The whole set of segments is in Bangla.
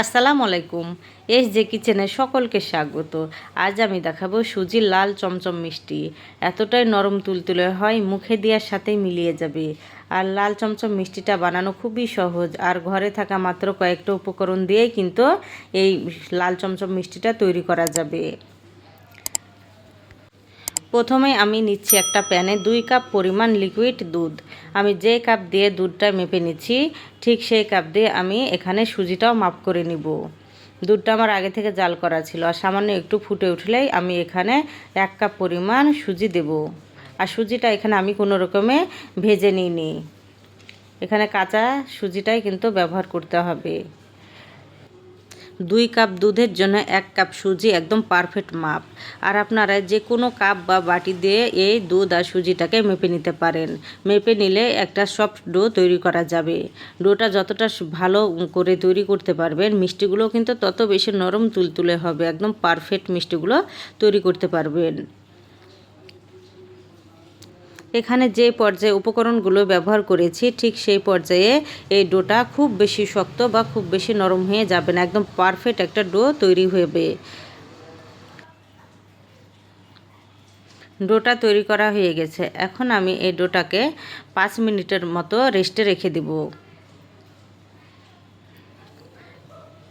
আসসালামু আলাইকুম এস যে কিচেনে সকলকে স্বাগত। আজ আমি দেখাবো সুজির লাল চমচম মিষ্টি। এতটাই নরম তুলতুলে হয়, মুখে দেওয়ার সাথে মিলিয়ে যাবে। আর লাল চমচম মিষ্টিটা বানানো খুবই সহজ, আর ঘরে থাকা মাত্র কয়েকটা উপকরণ দিয়েই কিন্তু এই লাল চমচম মিষ্টিটা তৈরি করা যাবে। প্রথমে আমি নিচ্ছি একটা প্যানে দুই কাপ পরিমাণ লিকুইড দুধ। আমি যে কাপ দিয়ে দুধটা মেপে নিচ্ছি, ঠিক সেই কাপ দিয়ে আমি এখানে সুজিটাও মাপ করে নিব। দুধটা আমার আগে থেকে জাল করা ছিল আর সামান্য একটু ফুটে উঠলেই আমি এখানে এক কাপ পরিমাণ সুজি দেব। আর সুজিটা এখানে আমি কোনো রকমে ভেজে নিইনি। এখানে কাঁচা সুজিটাই কিন্তু ব্যবহার করতে হবে। দুই কাপ দুধের জন্য এক কাপ সুজি, একদম পারফেক্ট মাপ। আর আপনারা যে কোনো কাপ বা বাটি দিয়ে এই দুধ আর সুজিটাকে মেপে নিতে পারেন। মেপে নিলে একটা সফট ডো তৈরি করা যাবে। ডোটা যতটা ভালো করে তৈরি করতে পারবেন মিষ্টিগুলো কিন্তু তত বেশি নরম তুলতুলে হবে। একদম পারফেক্ট মিষ্টিগুলো তৈরি করতে পারবেন। এখানে যে পর্যায়ে উপকরণগুলো ব্যবহার করেছি, ঠিক সেই পর্যায়ে এই ডোটা খুব বেশি শক্ত বা খুব বেশি নরম হয়ে যাবে না, একদম পারফেক্ট একটা ডো তৈরি হবে ডোটা তৈরি করা হয়ে গেছে। এখন আমি এই ডোটাকে পাঁচ মিনিটের মতো রেস্টে রেখে দেব।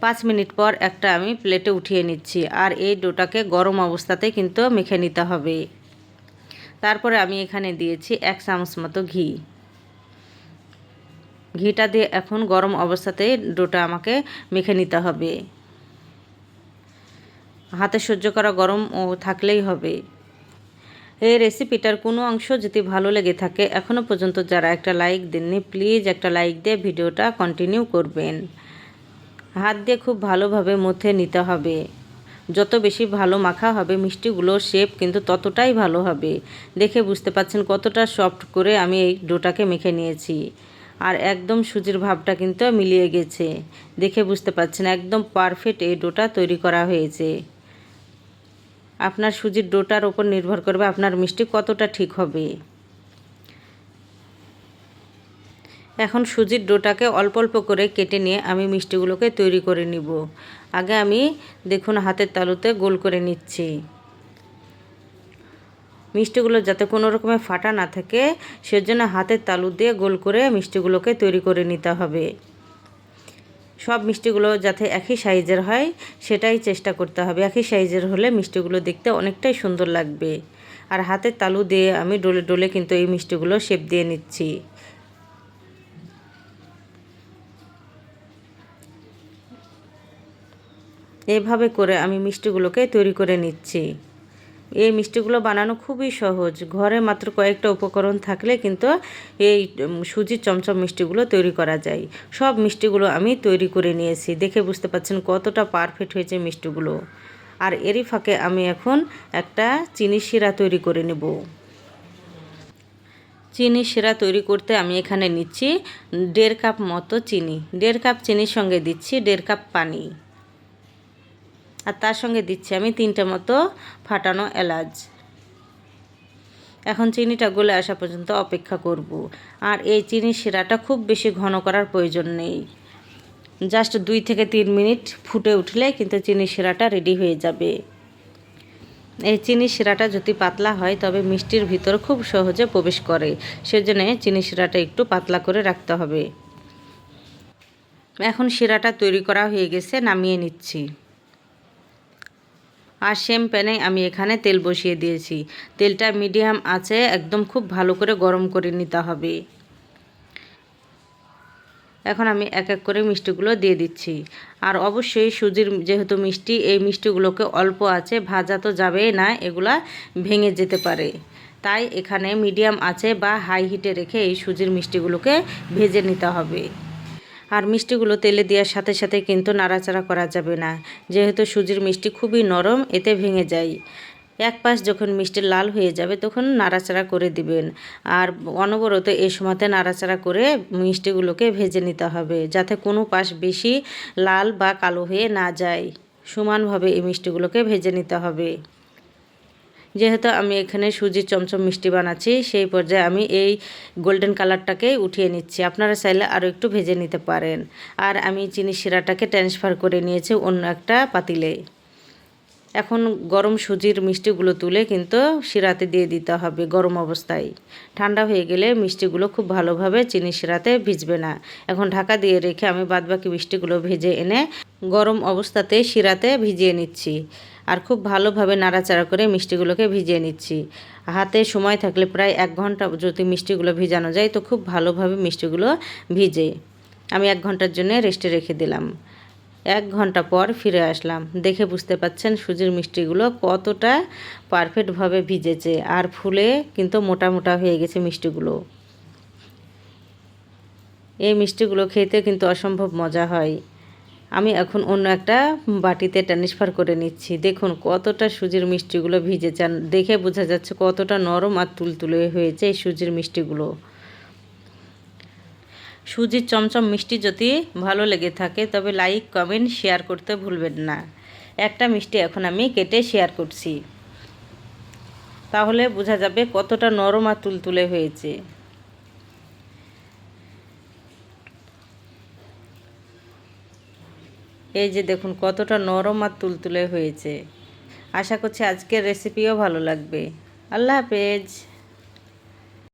পাঁচ মিনিট পর একটা আমি প্লেটে উঠিয়ে নিচ্ছি, আর এই ডোটাকে গরম অবস্থাতে কিন্তু মেখে নিতে হবে। তারপরে আমি এখানে দিয়েছি এক চামচ মতো ঘি। ঘিটা দিয়ে এখন গরম অবস্থাতে ডোটা আমাকে মেখে নিতে হবে। হাতে সহ্য করা গরম থাকলেই হবে। এই রেসিপিটার কোনো অংশ যদি ভালো লেগে থাকে এখনও পর্যন্ত যারা একটা লাইক দেননি, প্লিজ একটা লাইক দিয়ে ভিডিওটা কন্টিনিউ করবেন। হাত দিয়ে খুব ভালোভাবে মথে নিতে হবে। যত বেশি ভালো মাখা হবে, মিষ্টিগুলোর শেপ কিন্তু ততটাই ভালো হবে। দেখে বুঝতে পাচ্ছেন কতটা সফট করে আমি এই ডোটাকে মেখে নিয়েছি। আর একদম সুজির ভাবটা কিন্তু মিলিয়ে গেছে। দেখে বুঝতে পাচ্ছেন একদম পারফেক্ট এই ডোটা তৈরি করা হয়েছে। আপনার সুজির ডোটার ওপর নির্ভর করবে আপনার মিষ্টি কতটা ঠিক হবে। এখন সুজির ডোটাকে অল্প অল্প করে কেটে নিয়ে আমি মিষ্টিগুলোকে তৈরি করে নিব। আগে আমি দেখুন হাতের তালুতে গোল করে নিচ্ছি। মিষ্টিগুলো যাতে কোনো রকমের ফাটা না থাকে, সেজন্য হাতের তালু দিয়ে গোল করে মিষ্টিগুলোকে তৈরি করে নিতে হবে। সব মিষ্টিগুলো যাতে একই সাইজের হয়, সেটাই চেষ্টা করতে হবে। একই সাইজের হলে মিষ্টিগুলো দেখতে অনেকটাই সুন্দর লাগবে। আর হাতের তালু দিয়ে আমি ডোলে ডোলে কিন্তু এই মিষ্টিগুলো শেপ দিয়ে নিচ্ছি। এভাবে করে আমি মিষ্টিগুলোকে তৈরি করে নিচ্ছি। এই মিষ্টিগুলো বানানো খুবই সহজ। ঘরে মাত্র কয়েকটা উপকরণ থাকলে কিন্তু এই সুজির চমচম মিষ্টিগুলো তৈরি করা যায়। সব মিষ্টিগুলো আমি তৈরি করে নিয়েছি। দেখে বুঝতে পারছেন কতটা পারফেক্ট হয়েছে মিষ্টিগুলো। আর এরই ফাঁকে আমি এখন একটা চিনি শিরা তৈরি করে নেব। চিনি শিরা তৈরি করতে আমি এখানে নিচ্ছি দেড় কাপ মতো চিনি। দেড় কাপ চিনির সঙ্গে দিচ্ছি দেড় কাপ পানি। আর তার সঙ্গে দিচ্ছি আমি তিনটে মতো ফাটানো এলাচ। এখন চিনিটা গলে আসা পর্যন্ত অপেক্ষা করব। আর এই চিনি শিরাটা খুব বেশি ঘন করার প্রয়োজন নেই। জাস্ট দুই থেকে তিন মিনিট ফুটে উঠলে কিন্তু চিনি শিরাটা রেডি হয়ে যাবে। এই চিনি শিরাটা যদি পাতলা হয়, তবে মিষ্টির ভিতর খুব সহজে প্রবেশ করে। সেজন্য চিনি শিরাটা একটু পাতলা করে রাখতে হবে। এখন শিরাটা তৈরি করা হয়ে গেছে, নামিয়ে নিচ্ছি। আর সেম প্যানে আমি এখানে তেল বসিয়ে দিয়েছি। তেলটা মিডিয়াম আছে, একদম খুব ভালো করে গরম করে নিতে হবে। এখন আমি এক এক করে মিষ্টিগুলো দিয়ে দিচ্ছি। আর অবশ্যই সুজির যেহেতু মিষ্টি, এই মিষ্টিগুলোকে অল্প আছে, ভাজা তো যাবেই না, এগুলা ভেঙে যেতে পারে। তাই এখানে মিডিয়াম আছে বা হাই হিটে রেখে এই সুজির মিষ্টিগুলোকে ভেজে নিতে হবে। আর মিষ্টিগুলো তেলে দেওয়ার সাথে সাথে কিন্তু নাড়াচাড়া করা যাবে না। যেহেতু সুজির মিষ্টি খুবই নরম, এতে ভেঙে যায়। এক পাশ যখন মিষ্টি লাল হয়ে যাবে, তখন নাড়াচাড়া করে দিবেন। আর অনবরত এই সময়তে নাড়াচাড়া করে মিষ্টিগুলোকে ভেজে নিতে হবে, যাতে কোনো পাশ বেশি লাল বা কালো হয়ে না যায়। সমানভাবে এই মিষ্টিগুলোকে ভেজে নিতে হবে। যেহেতু আমি এখানে সুজির চমচম মিষ্টি বানাচ্ছি, সেই পর্যায়ে আমি এই গোল্ডেন কালারটাকেই উঠিয়ে নিচ্ছি। আপনারা চাইলে আরও একটু ভেজে নিতে পারেন। আর আমি চিনি শিরাটাকে ট্রান্সফার করে নিয়েছি অন্য একটা পাতিলে। এখন গরম সুজির মিষ্টিগুলো তুলে কিন্তু শিরাতে দিয়ে দিতে হবে গরম অবস্থায়। ঠান্ডা হয়ে গেলে মিষ্টিগুলো খুব ভালোভাবে চিনি শিরাতে ভিজবে না। এখন ঢাকা দিয়ে রেখে আমি বাদবাকি মিষ্টিগুলো ভেজে এনে গরম অবস্থাতে শিরাতে ভিজিয়ে নিচ্ছি। আর খুব ভালোভাবে নাড়াচাড়া করে মিষ্টিগুলোকে ভিজিয়ে নিচ্ছি। হাতে সময় থাকলে প্রায় এক ঘণ্টা যদি মিষ্টিগুলো ভিজানো যায়, তো খুব ভালোভাবে মিষ্টিগুলো ভিজে আমি এক ঘণ্টার জন্য রেস্টে রেখে দিলাম। এক ঘণ্টা পর ফিরে আসলাম। দেখে বুঝতে পাচ্ছেন সুজির মিষ্টিগুলো কতটা পারফেক্টভাবে ভিজেছে আর ফুলে কিন্তু মোটা মোটা হয়ে গেছে মিষ্টিগুলো। এই মিষ্টিগুলো খেতে কিন্তু অসম্ভব মজা হয়। আমি এখন অন্য একটা বাটিতে ট্রান্সফার করে নিচ্ছি। দেখুন কতটা সুজির মিষ্টিগুলো ভিজেছে দেখে বোঝা যাচ্ছে কতটা নরম আর তুলতুলে হয়েছে এই সুজির মিষ্টিগুলো। সুজির চমচম মিষ্টি যদি ভালো লেগে থাকে, তবে লাইক কমেন্ট শেয়ার করতে ভুলবেন না। একটা মিষ্টি এখন আমি কেটে শেয়ার করছি। তাহলে বোঝা যাবে কতটা নরম আর তুলতুলে হয়েছে। এই যে দেখুন, কতটা নরম আর তুলতুলে হয়েছে। আশা করছি আজকের রেসিপিও ভালো লাগবে। আল্লাহ হাফেজ।